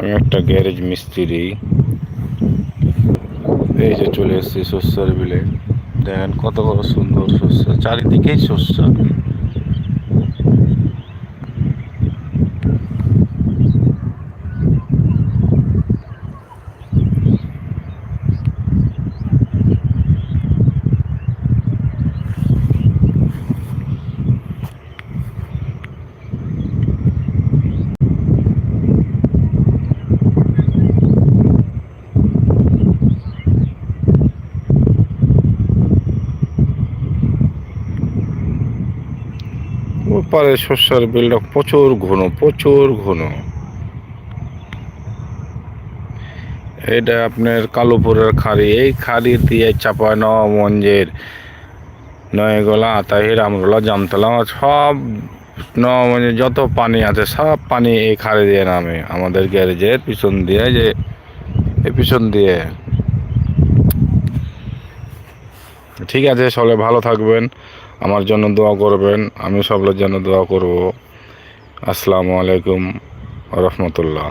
আমি একটা গ্যারেজ মিস্ত্রি। এই যে চলে এসেছি শস্যের বিলে। দেখেন কত বড় সুন্দর শস্য চারিদিকেই শস্য ওপারে শস্যের বিলটা প্রচুর ঘন প্রচুর ঘন। এটা আপনার কালুপুরের খাড়ি। এই খাড়ি দিয়ে চাপা নবমঞ্জের নয়গোলা আতাহির আমরোলা জামতলা, সব নবমঞ্জের যত পানি আছে, সব পানি এই খাড়ি দিয়ে নামে। আমাদের গ্যারেজের পিছন দিয়ে যে পিছন দিয়ে। ঠিক আছে সবাই ভালো থাকবেন। আমার জন্য দোয়া করবেন আমি সবার জন্য দোয়া করব। আসসালামু আলাইকুম রহমতুল্লাহ।